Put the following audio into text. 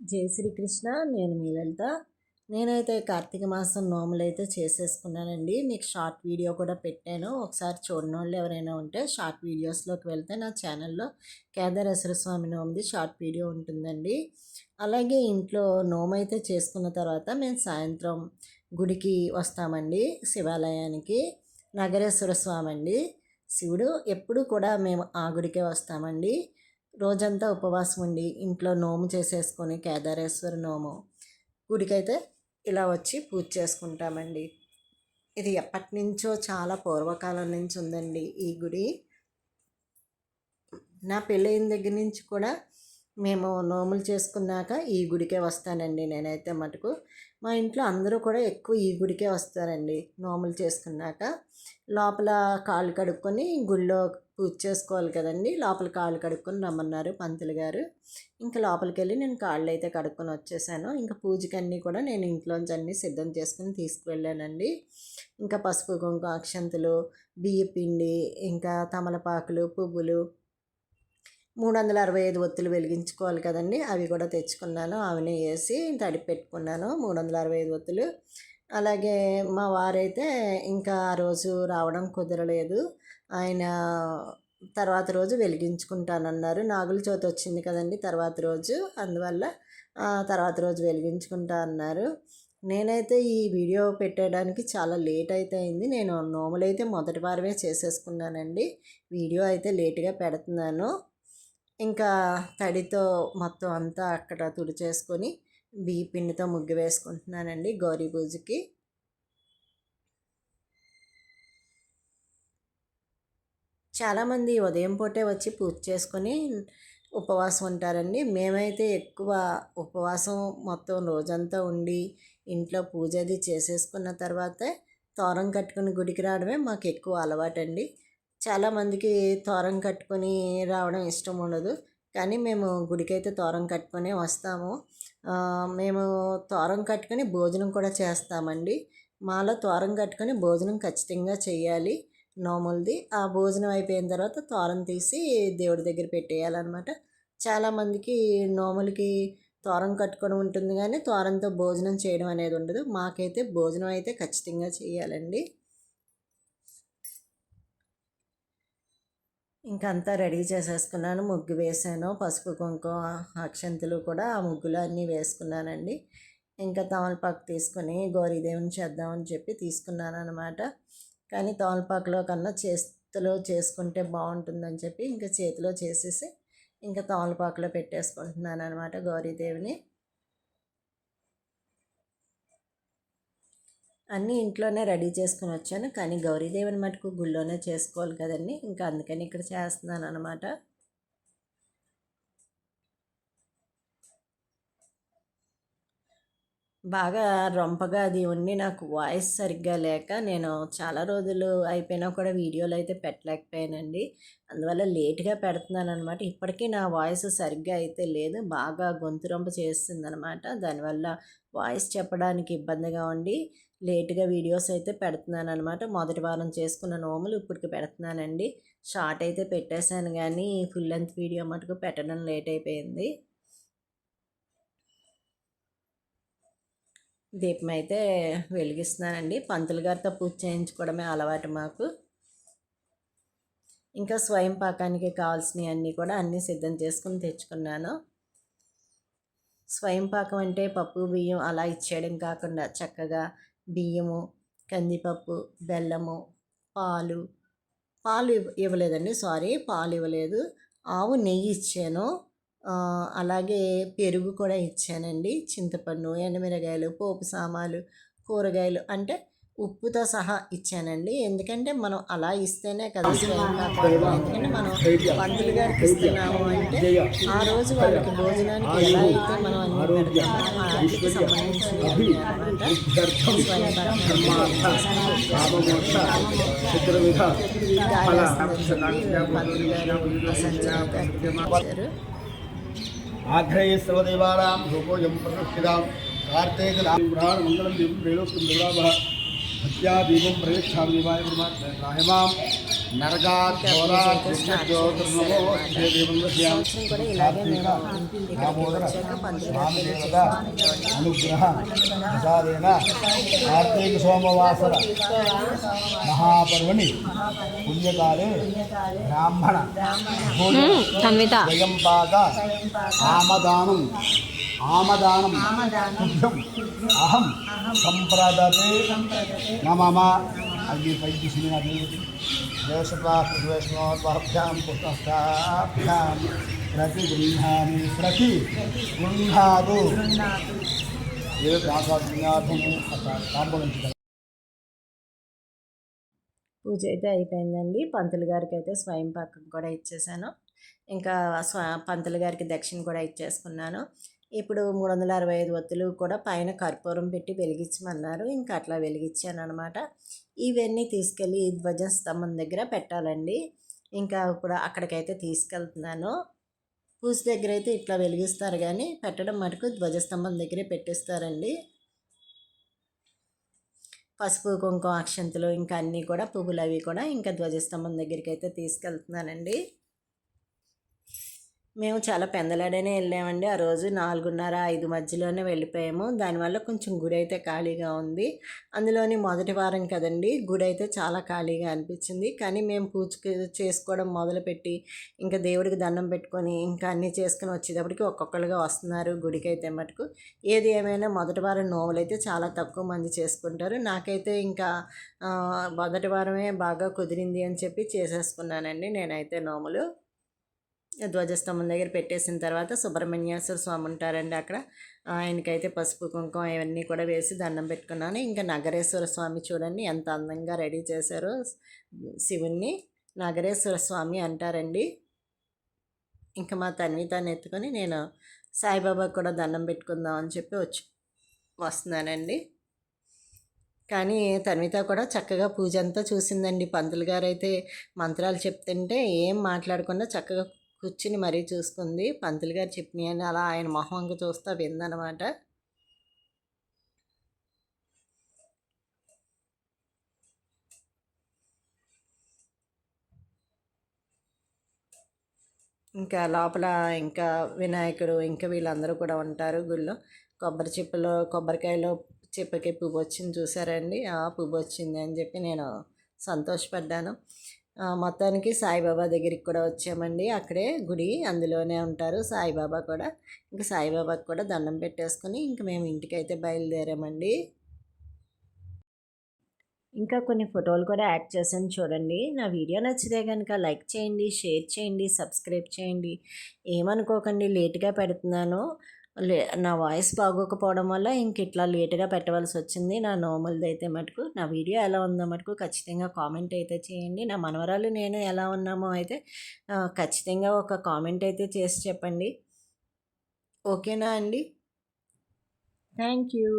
జై శ్రీకృష్ణ నేను మీ లలిత. నేనైతే కార్తీక మాసం నోములు అయితే చేసేసుకున్నానండి. మీకు షార్ట్ వీడియో కూడా పెట్టాను. ఒకసారి చూడని వాళ్ళు ఎవరైనా ఉంటే షార్ట్ వీడియోస్లోకి వెళ్తే నా ఛానల్లో కేదారేశ్వర స్వామి నోముది షార్ట్ వీడియో ఉంటుందండి. అలాగే ఇంట్లో నోము అయితే చేసుకున్న తర్వాత మేము సాయంత్రం గుడికి వస్తామండి శివాలయానికి. నగరేశ్వర స్వామి అండి శివుడు ఎప్పుడు కూడా మేము ఆ గుడికే వస్తామండి. రోజంతా ఉపవాసం ఉండి ఇంట్లో నోము చేసేసుకొని కేదారేశ్వర నోము గుడికైతే ఇలా వచ్చి పూజ చేసుకుంటామండి. ఇది ఎప్పటి నుంచో చాలా పూర్వకాలం నుంచి ఉందండి ఈ గుడి. నా పెళ్ళైన దగ్గర నుంచి కూడా మేము నోములు చేసుకున్నాక ఈ గుడికే వస్తానండి నేనైతే మటుకు. మా ఇంట్లో అందరూ కూడా ఎక్కువ ఈ గుడికే వస్తారండి నోములు చేసుకున్నాక. లోపల కాళ్ళు కడుక్కొని గుళ్ళో పూజ చేసుకోవాలి కదండి లోపల కాళ్ళు కడుక్కొని రమ్మన్నారు పంతులు గారు. ఇంకా లోపలికి వెళ్ళి నేను కాళ్ళు అయితే కడుక్కొని వచ్చేసాను. ఇంకా పూజకన్నీ కూడా నేను ఇంట్లోంచి అన్నీ సిద్ధం చేసుకుని తీసుకువెళ్ళానండి. ఇంకా పసుపు కుంకుమ అక్షంతులు బియ్య పిండి ఇంకా తమలపాకులు పువ్వులు మూడు వందల అరవై ఐదు ఒత్తులు వెలిగించుకోవాలి కదండి. అవి కూడా తెచ్చుకున్నాను అవన్నీ వేసి తడిపి పెట్టుకున్నాను మూడు వందల అరవై ఐదు ఒత్తులు అలాగే మా వారైతే ఇంకా ఆ రోజు రావడం కుదరలేదు. ఆయన తర్వాత రోజు వెలిగించుకుంటానన్నారు. నాగుల చవితి వచ్చింది కదండి తర్వాత రోజు. అందువల్ల తర్వాత రోజు వెలిగించుకుంటా అన్నారు. నేనైతే ఈ వీడియో పెట్టడానికి చాలా లేట్ అయితే అయింది. నేను నోములైతే మొదటి వారమే చేసేసుకున్నానండి. వీడియో అయితే లేట్గా పెడుతున్నాను. ఇంకా తడితో మొత్తం అంతా అక్కడ తుడిచేసుకొని బియ్య పిండితో ముగ్గు వేసుకుంటున్నానండి గౌరీ పూజకి. చాలామంది ఉదయం పూటే వచ్చి పూజ చేసుకొని ఉపవాసం ఉంటారండి. మేమైతే ఎక్కువ ఉపవాసం మొత్తం రోజంతా ఉండి ఇంట్లో పూజ అది చేసేసుకున్న తర్వాత తోరం కట్టుకుని గుడికి రావడమే మాకు ఎక్కువ అలవాటండి. చాలామందికి తోరం కట్టుకొని రావడం ఇష్టం ఉండదు. కానీ మేము గుడికైతే తోరం కట్టుకొని వస్తాము. మేము తోరం కట్టుకొని భోజనం కూడా చేస్తామండి. మాలో తోరం కట్టుకొని భోజనం ఖచ్చితంగా చేయాలి. నోములది ఆ భోజనం అయిపోయిన తర్వాత తోరం తీసి దేవుడి దగ్గర పెట్టేయాలన్నమాట. చాలామందికి నోములకి తోరం కట్టుకొని ఉంటుంది కానీ తోరంతో భోజనం చేయడం అనేది ఉండదు. మాకైతే భోజనం అయితే ఖచ్చితంగా చేయాలండి. ఇంకా అంతా రెడీ చేసేసుకున్నాను. ముగ్గు వేసాను. పసుపు కుంకుమ అక్షంతులు కూడా ఆ ముగ్గులు అన్నీ వేసుకున్నానండి. ఇంకా తమలపాకు తీసుకొని గౌరీదేవిని చేద్దామని చెప్పి తీసుకున్నాను అనమాట కానీ తమలపాకులో కన్నా చేతిలో చేసుకుంటే బాగుంటుందని చెప్పి ఇంకా చేతిలో చేసేసి ఇంకా తమలపాకులో పెట్టేసుకుంటున్నాను అనమాట గౌరీదేవిని. అన్నీ ఇంట్లోనే రెడీ చేసుకుని వచ్చాను. కానీ గౌరీదేవిని మటుకు గుళ్ళోనే చేసుకోవాలి కదండి. ఇంకా అందుకని ఇక్కడ చేస్తున్నాను అనమాట బాగా రొంపగా అది ఉండి నాకు వాయిస్ సరిగ్గా లేక నేను చాలా రోజులు అయిపోయినా కూడా వీడియోలు అయితే పెట్టలేకపోయానండి. అందువల్ల లేట్గా పెడుతున్నాను అనమాట ఇప్పటికీ నా వాయిస్ సరిగ్గా అయితే లేదు. బాగా గొంతు రొంప చేస్తుంది అనమాట దానివల్ల వాయిస్ చెప్పడానికి ఇబ్బందిగా ఉండి లేట్గా వీడియోస్ అయితే పెడుతున్నాను అనమాట మొదటి వారం చేసుకున్న నోములు ఇప్పటికి పెడుతున్నానండి. షార్ట్ అయితే పెట్టేశాను కానీ ఫుల్ లెంత్ వీడియో మటుకు పెట్టడం లేట్ అయిపోయింది. దీపం అయితే వెలిగిస్తున్నానండి. పంతులు గారితో పూజ చేయించుకోవడమే అలవాటు మాకు. ఇంకా స్వయం పాకానికి కావాల్సినవి అన్నీ కూడా అన్నీ సిద్ధం చేసుకుని తెచ్చుకున్నాను. స్వయం పాకం అంటే పప్పు బియ్యం అలా ఇచ్చేయడం కాకుండా చక్కగా బియ్యము కందిపప్పు బెల్లము పాలు. పాలు ఇవ్వలేదండి సారీ పాలు ఇవ్వలేదు. ఆవు నెయ్యి ఇచ్చాను. అలాగే పెరుగు కూడా ఇచ్చానండి. చింతపండు ఎండమిరగాయలు పోపు సామాలు కూరగాయలు అంటే ఉప్పుతో సహా ఇచ్చానండి. ఎందుకంటే మనం అలా ఇస్తేనే కదా ఎందుకంటే మనం పంతులు గారికి ఇస్తున్నాము అంటే ఆ రోజు వాళ్ళకి భోజనానికి ఎలా అయితే మనం అన్ని సంబంధించిన आघ्रेयस्रवदेवानां लोको यं प्रतिष्ठितां कार्तेकदां मङ्गलं देवं वेलोक्तं दुर्लाभः हत्या दीपं प्रयच्छामि देवाय परमात्मनाय సంవత్సరం కూడా ఇలాగే మేము ఇక్కడికి వచ్చాక కార్తీక సోమవాసర మహాపర్వణి పుణ్యకాలే బ్రాహ్మణ స్వయం తన్విత. ఆమదానం ఆమదానం అహం సంప్రదతే నమ అగ్ని పైకి సినిమా ప్రతి గృహాన్ని ప్రతి గృహాదు ఏ పూజ అయితే అయిపోయిందండి పంతులు గారికి అయితే స్వయం పాకం కూడా ఇచ్చేసాను ఇంకా స్వ పంతులు గారికి దక్షిణ కూడా ఇచ్చేసుకున్నాను ఇప్పుడు మూడు వందల అరవై ఐదు ఒత్తులు కూడా పైన కర్పూరం పెట్టి వెలిగించమన్నారు ఇంకా అట్లా వెలిగించాను అనమాట ఇవన్నీ తీసుకెళ్ళి ధ్వజస్తంభం దగ్గర పెట్టాలండి. ఇంకా ఇప్పుడు అక్కడికైతే తీసుకెళ్తున్నాను. పూజ దగ్గర అయితే ఇట్లా వెలిగిస్తారు కానీ పెట్టడం మటుకు ధ్వజస్తంభం దగ్గరే పెట్టిస్తారండి. పసుపు కుంకుమ అక్షంతులు ఇంకా అన్నీ కూడా పువ్వులు అవి కూడా ఇంకా ధ్వజస్తంభం దగ్గరికి అయితే తీసుకెళ్తున్నానండి. మేము చాలా పెందలాడనే వెళ్ళామండి. ఆ రోజు నాలుగున్నర ఐదు మధ్యలోనే వెళ్ళిపోయాము. దానివల్ల కొంచెం గుడి అయితే ఖాళీగా ఉంది. అందులోని మొదటి వారం కదండి గుడి అయితే చాలా ఖాళీగా అనిపించింది. కానీ మేము పూజ చేసుకోవడం మొదలుపెట్టి ఇంకా దేవుడికి దండం పెట్టుకొని ఇంకా అన్నీ చేసుకుని వచ్చేటప్పటికి ఒక్కొక్కరుగా వస్తున్నారు గుడికి అయితే మటుకు. ఏది ఏమైనా మొదటి వారం నోములు అయితే చాలా తక్కువ మంది చేసుకుంటారు. నాకైతే ఇంకా మొదటి వారమే బాగా కుదిరింది అని చెప్పి చేసేసుకున్నానండి నేనైతే నోములు. ధ్వజస్తంభం దగ్గర పెట్టేసిన తర్వాత సుబ్రహ్మణ్యేశ్వర స్వామి ఉంటారండి అక్కడ. ఆయనకైతే పసుపు కుంకుమ ఇవన్నీ కూడా వేసి దండం పెట్టుకున్నాను. ఇంకా నగరేశ్వర స్వామి చూడండి ఎంత అందంగా రెడీ చేశారో శివుణ్ణి. నగరేశ్వర స్వామి అంటారండి. ఇంకా మా తన్వితాన్ని ఎత్తుకొని నేను సాయిబాబా కూడా దండం పెట్టుకుందాం అని చెప్పి వచ్చి వస్తున్నానండి. కానీ తన్విత కూడా చక్కగా పూజ అంతా చూసిందండి. పంతులు గారు అయితే మంత్రాలు చెప్తుంటే ఏం మాట్లాడకుండా చక్కగా కూర్చుని మరీ చూసుకుంది పంతులు గారు చెప్పినాయని అలా ఆయన మొహంగా చూస్తా విందనమాట. ఇంకా లోపల ఇంకా వినాయకుడు ఇంకా వీళ్ళందరూ కూడా ఉంటారు గుళ్ళో. కొబ్బరి చిప్పలో కొబ్బరికాయలో చిప్పకి పువ్వు వచ్చింది చూసారండి ఆ పువ్వు వచ్చింది అని చెప్పి నేను సంతోషపడ్డాను. మొత్తానికి సాయిబాబా దగ్గరికి కూడా వచ్చామండి. అక్కడే గుడి అందులోనే ఉంటారు. సాయిబాబా కూడా ఇంకా సాయిబాబాకి కూడా దండం పెట్టేసుకుని ఇంక మేము ఇంటికైతే బయలుదేరామండి. ఇంకా కొన్ని ఫోటోలు కూడా యాడ్ చేశాను చూడండి. నా వీడియో నచ్చితే కనుక లైక్ చేయండి షేర్ చేయండి సబ్స్క్రైబ్ చేయండి. ఏమనుకోకండి లేట్గా పెడుతున్నాను. లే నా వాయిస్ బాగోకపోవడం వల్ల ఇంక ఇట్లా లేట్గా పెట్టవలసి వచ్చింది నా నోములది అయితే మటుకు నా వీడియో ఎలా ఉందో మటుకు ఖచ్చితంగా కామెంట్ అయితే చేయండి. నా మనవరాలు నేను ఎలా ఉన్నామో అయితే ఖచ్చితంగా ఒక కామెంట్ అయితే చేసి చెప్పండి. ఓకేనా అండి? Thank you.